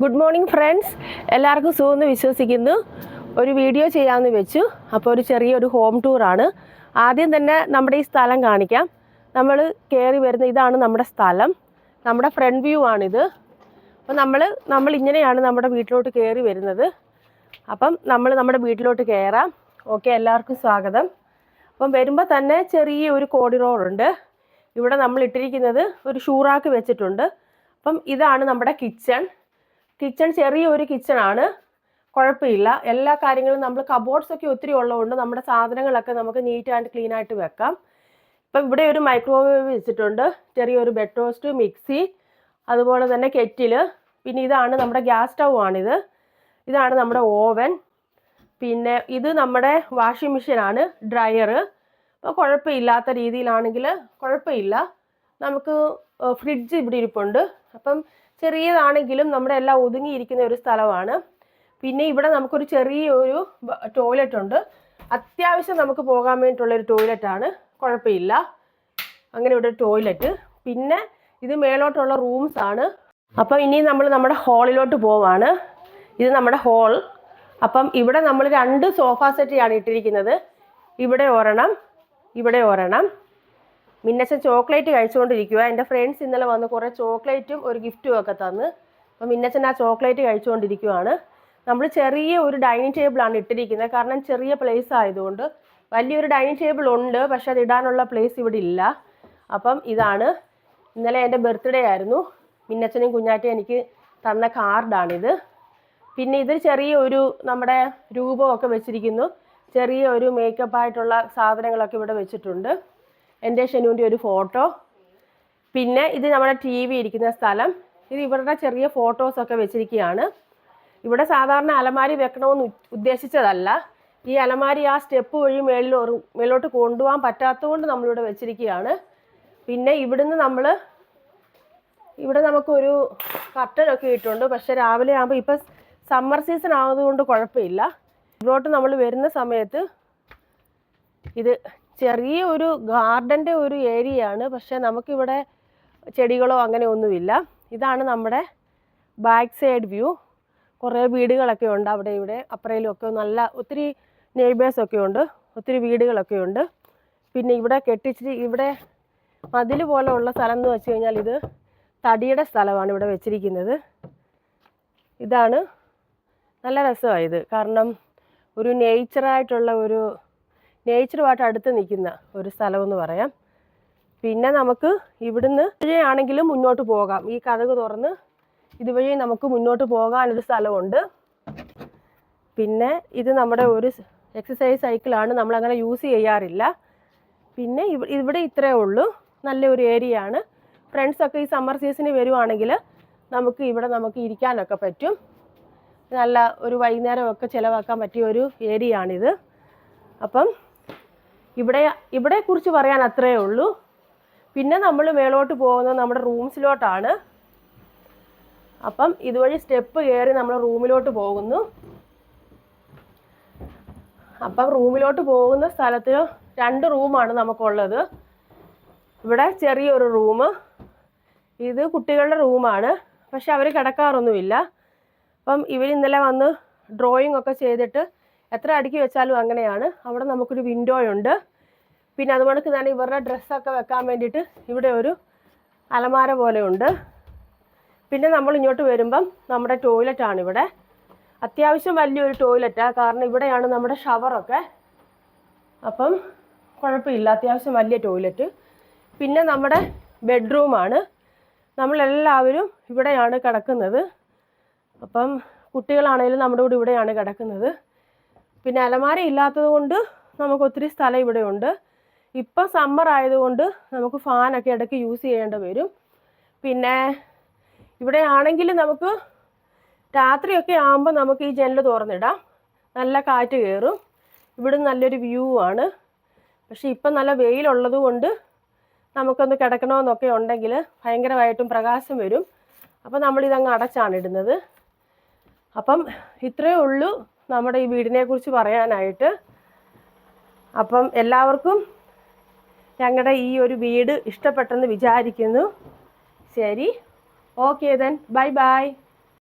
Good morning friends. എല്ലാവർക്കും സുഖം എന്ന് വിശ്വസിക്കുന്നു. ഒരു വീഡിയോ ചെയ്യാമെന്ന് വെച്ചു. അപ്പോൾ ഒരു ചെറിയൊരു ഹോം ടൂറാണ് ആദ്യം തന്നെ നമ്മുടെ ഈ സ്ഥലം കാണിക്കാം. നമ്മൾ കയറി വരുന്ന ഇതാണ് നമ്മുടെ സ്ഥലം. നമ്മുടെ ഫ്രണ്ട് വ്യൂ ആണിത്. അപ്പോൾ നമ്മൾ നമ്മൾ ഇങ്ങനെയാണ് നമ്മുടെ വീട്ടിലോട്ട് കയറി വരുന്നത്. അപ്പം നമ്മൾ നമ്മുടെ വീട്ടിലോട്ട് കയറാം ഓക്കെ എല്ലാവർക്കും സ്വാഗതം. അപ്പം വരുമ്പോൾ തന്നെ ചെറിയ ഒരു കോറിഡോറുണ്ട് ഇവിടെ നമ്മൾ ഇട്ടിരിക്കുന്നത് ഒരു ഷൂറാക്ക് വെച്ചിട്ടുണ്ട്. അപ്പം ഇതാണ് നമ്മുടെ കിച്ചൺ. കിച്ചൺ ചെറിയ ഒരു കിച്ചൺ ആണ്. കുഴപ്പമില്ല. എല്ലാ കാര്യങ്ങളും നമ്മൾ കബോർഡ്സ് ഒക്കെ ഒത്തിരി ഉള്ളതുകൊണ്ട് നമ്മുടെ സാധനങ്ങളൊക്കെ നമുക്ക് നീറ്റ് ആൻഡ് ക്ലീൻ ആയിട്ട് വെക്കാം. ഇപ്പം ഇവിടെ ഒരു മൈക്രോവേവ് വെച്ചിട്ടുണ്ട്. ചെറിയൊരു ബെഡ് ടോസ്റ്റ് മിക്സി അതുപോലെ തന്നെ കെറ്റിൽ പിന്നെ ഇതാണ് നമ്മുടെ ഗ്യാസ് സ്റ്റൗ ആണിത്. ഇതാണ് നമ്മുടെ ഓവൻ പിന്നെ ഇത് നമ്മുടെ വാഷിംഗ് മെഷീനാണ് ഡ്രയർ അപ്പോൾ കുഴപ്പമില്ലാത്ത രീതിയിലാണെങ്കിൽ കുഴപ്പമില്ല. നമുക്ക് ഫ്രിഡ്ജ് ഇവിടെ ഇരിപ്പുണ്ട്. അപ്പം ചെറിയതാണെങ്കിലും നമ്മുടെ എല്ലാം ഒതുങ്ങിയിരിക്കുന്ന ഒരു സ്ഥലമാണ്. പിന്നെ ഇവിടെ നമുക്കൊരു ചെറിയ ഒരു ടോയ്ലറ്റ് ഉണ്ട് അത്യാവശ്യം നമുക്ക് പോകാൻ വേണ്ടിയിട്ടുള്ളൊരു ടോയ്ലറ്റാണ്. കുഴപ്പമില്ല. അങ്ങനെ ഇവിടെ ടോയ്ലറ്റ്. പിന്നെ ഇത് മേലോട്ടുള്ള റൂംസ് ആണ്. അപ്പം ഇനി നമ്മൾ നമ്മുടെ ഹാളിലോട്ട് പോവാണ്. ഇത് നമ്മുടെ ഹോൾ. അപ്പം ഇവിടെ നമ്മൾ രണ്ട് സോഫ സെറ്റിയാണ് ഇട്ടിരിക്കുന്നത്. ഇവിടെ ഒരെണ്ണം ഇവിടെ ഒരെണ്ണം. മിന്നച്ചൻ ചോക്ലേറ്റ് കഴിച്ചുകൊണ്ടിരിക്കുക എന്റെ ഫ്രണ്ട്സ് ഇന്നലെ വന്ന് കുറേ ചോക്ലേറ്റും ഒരു ഗിഫ്റ്റും ഒക്കെ തന്ന്. അപ്പം മിന്നച്ചൻ ആ ചോക്ലേറ്റ് കഴിച്ചുകൊണ്ടിരിക്കുകയാണ് നമ്മൾ ചെറിയ ഒരു ഡൈനിങ് ടേബിളാണ് ഇട്ടിരിക്കുന്നത്. കാരണം ചെറിയ പ്ലേസ് ആയതുകൊണ്ട് വലിയൊരു ഡൈനിങ് ടേബിൾ ഉണ്ട്. പക്ഷെ അത് ഇടാനുള്ള പ്ലേസ് ഇവിടെ ഇല്ല. അപ്പം ഇതാണ്. ഇന്നലെ എന്റെ ബർത്ത്ഡേ ആയിരുന്നു. മിന്നച്ചനും കുഞ്ഞാറ്റയും എനിക്ക് തന്ന കാർഡാണിത്. പിന്നെ ഇത് ചെറിയ ഒരു നമ്മുടെ രൂപമൊക്കെ വെച്ചിരിക്കുന്നു. ചെറിയ ഒരു മേക്കപ്പ് ആയിട്ടുള്ള സാധനങ്ങളൊക്കെ ഇവിടെ വെച്ചിട്ടുണ്ട്. എന്റെ ഷെനുവിന്റെ ഒരു ഫോട്ടോ. പിന്നെ ഇത് നമ്മുടെ ടി വി ഇരിക്കുന്ന സ്ഥലം. ഇത് ഇവരുടെ ചെറിയ ഫോട്ടോസൊക്കെ വെച്ചിരിക്കുകയാണ്. ഇവിടെ സാധാരണ അലമാരി വെക്കണമെന്ന് ഉദ്ദേശിച്ചതല്ല. ഈ അലമാരി ആ സ്റ്റെപ്പ് വഴി മേളിൽ ഒരു മേലോട്ട് കൊണ്ടുപോകാൻ പറ്റാത്തതുകൊണ്ട് നമ്മളിവിടെ വെച്ചിരിക്കുകയാണ്. പിന്നെ ഇവിടുന്ന് നമ്മൾ ഇവിടെ നമുക്കൊരു കർട്ടനൊക്കെ ഇട്ടുണ്ട് പക്ഷെ രാവിലെ ആകുമ്പോൾ ഇപ്പം സമ്മർ സീസൺ ആയതുകൊണ്ട് കുഴപ്പമില്ല. ഇവിടോട്ട് നമ്മൾ വരുന്ന സമയത്ത് ഇത് ചെറിയ ഒരു ഗാർഡന്റെ ഒരു ഏരിയയാണ്. പക്ഷെ നമുക്കിവിടെ ചെടികളോ അങ്ങനെ ഒന്നുമില്ല. ഇതാണ് നമ്മുടെ ബാക്ക് സൈഡ് വ്യൂ. കുറേ വീടുകളൊക്കെ ഉണ്ട് അവിടെ ഇവിടെ. അപ്പുറയിലും ഒക്കെ നല്ല ഒത്തിരി നെയ്ബേഴ്സൊക്കെ ഉണ്ട്. ഒത്തിരി വീടുകളൊക്കെ ഉണ്ട്. പിന്നെ ഇവിടെ കെട്ടിച്ചിട്ട് ഇവിടെ മതിൽ പോലെ ഉള്ള സ്ഥലം എന്ന് വെച്ച് കഴിഞ്ഞാൽ ഇത് തടിയുടെ സ്ഥലമാണ് ഇവിടെ വെച്ചിരിക്കുന്നത്. ഇതാണ് നല്ല രസമാണ് ഇത്. കാരണം ഒരു നേച്ചറായിട്ടുള്ള ഒരു നേച്ചറുമായിട്ട് അടുത്ത് നിൽക്കുന്ന ഒരു സ്ഥലമെന്ന് പറയാം. പിന്നെ നമുക്ക് ഇവിടുന്ന് ആണെങ്കിലും മുന്നോട്ട് പോകാം. ഈ കഥക് തുറന്ന് ഇതുവഴി നമുക്ക് മുന്നോട്ട് പോകാനൊരു സ്ഥലമുണ്ട്. പിന്നെ ഇത് നമ്മുടെ ഒരു എക്സസൈസ് സൈക്കിളാണ് നമ്മളങ്ങനെ യൂസ് ചെയ്യാറില്ല. പിന്നെ ഇവിടെ ഇത്രയേ ഉള്ളൂ. നല്ലൊരു ഏരിയ ആണ്. ഫ്രണ്ട്സൊക്കെ ഈ സമ്മർ സീസണിൽ വരുവാണെങ്കിൽ നമുക്ക് ഇവിടെ നമുക്ക് ഇരിക്കാനൊക്കെ പറ്റും. നല്ല ഒരു വൈകുന്നേരമൊക്കെ ചിലവാക്കാൻ പറ്റിയ ഒരു ഏരിയ ആണിത്. അപ്പം ഇവിടെ ഇവിടെ കുറിച്ച് പറയാൻ അത്രയേ ഉള്ളൂ. പിന്നെ നമ്മൾ മേളോട്ട് പോകുന്നത് നമ്മുടെ റൂംസിലോട്ടാണ്. അപ്പം ഇതുവഴി സ്റ്റെപ്പ് കയറി നമ്മൾ റൂമിലോട്ട് പോകുന്നു. അപ്പം റൂമിലോട്ട് പോകുന്ന സ്ഥലത്ത് രണ്ട് റൂമാണ് നമുക്കുള്ളത്. ഇവിടെ ചെറിയൊരു റൂം. ഇത് കുട്ടികളുടെ റൂമാണ്. പക്ഷെ അവർ കിടക്കാറൊന്നുമില്ല. അപ്പം ഇവർ ഇന്നലെ വന്ന് ഡ്രോയിങ് ഒക്കെ ചെയ്തിട്ട് എത്ര അടുക്കി വെച്ചാലും അങ്ങനെയാണ്. അവിടെ നമുക്കൊരു വിൻഡോ ഉണ്ട്. പിന്നെ അതുപോലെ തന്നെ ഇവരുടെ ഡ്രസ്സൊക്കെ വെക്കാൻ വേണ്ടിയിട്ട് ഇവിടെ ഒരു അലമാര പോലെ ഉണ്ട്. പിന്നെ നമ്മൾ ഇങ്ങോട്ട് വരുമ്പം നമ്മുടെ ടോയ്ലറ്റാണ് ഇവിടെ. അത്യാവശ്യം വലിയൊരു ടോയ്ലറ്റാണ് കാരണം ഇവിടെയാണ് നമ്മുടെ ഷവറൊക്കെ അപ്പം കുഴപ്പമില്ല. അത്യാവശ്യം വലിയ ടോയ്ലറ്റ് പിന്നെ നമ്മുടെ ബെഡ്റൂമാണ് നമ്മളെല്ലാവരും ഇവിടെയാണ് കിടക്കുന്നത്. അപ്പം കുട്ടികളാണേലും നമ്മുടെ കൂടെ ഇവിടെയാണ് കിടക്കുന്നത്. പിന്നെ അലമാര ഇല്ലാത്തത് കൊണ്ട് നമുക്ക് ഒത്തിരി സ്ഥലം ഇവിടെ ഉണ്ട് ഇപ്പം സമ്മർ ആയതുകൊണ്ട് നമുക്ക് ഫാനൊക്കെ ഇടയ്ക്ക് യൂസ് ചെയ്യേണ്ടി വരും. പിന്നെ ഇവിടെ ആണെങ്കിൽ നമുക്ക് രാത്രിയൊക്കെ ആകുമ്പോൾ നമുക്ക് ഈ ജനൽ തുറന്നിടാം. നല്ല കാറ്റ് കയറും ഇവിടെ നല്ലൊരു വ്യൂ ആണ്. പക്ഷേ ഇപ്പം നല്ല വെയിലുള്ളത് കൊണ്ട് നമുക്കൊന്ന് കിടക്കണമെന്നൊക്കെ ഉണ്ടെങ്കിൽ ഭയങ്കരമായിട്ടും പ്രകാശം വരും. അപ്പോൾ നമ്മളിതങ്ങ് അടച്ചാണ് ഇടുന്നത്. അപ്പം ഇത്രയേ ഉള്ളൂ. നമ്മുടെ ഈ വീടിനെ കുറിച്ച് പറയാനായിട്ട്. അപ്പം എല്ലാവർക്കും ഞങ്ങളുടെ ഈ ഒരു വീട് ഇഷ്ടപ്പെട്ടെന്ന് വിചാരിക്കുന്നു. ശരി. Okay then bye bye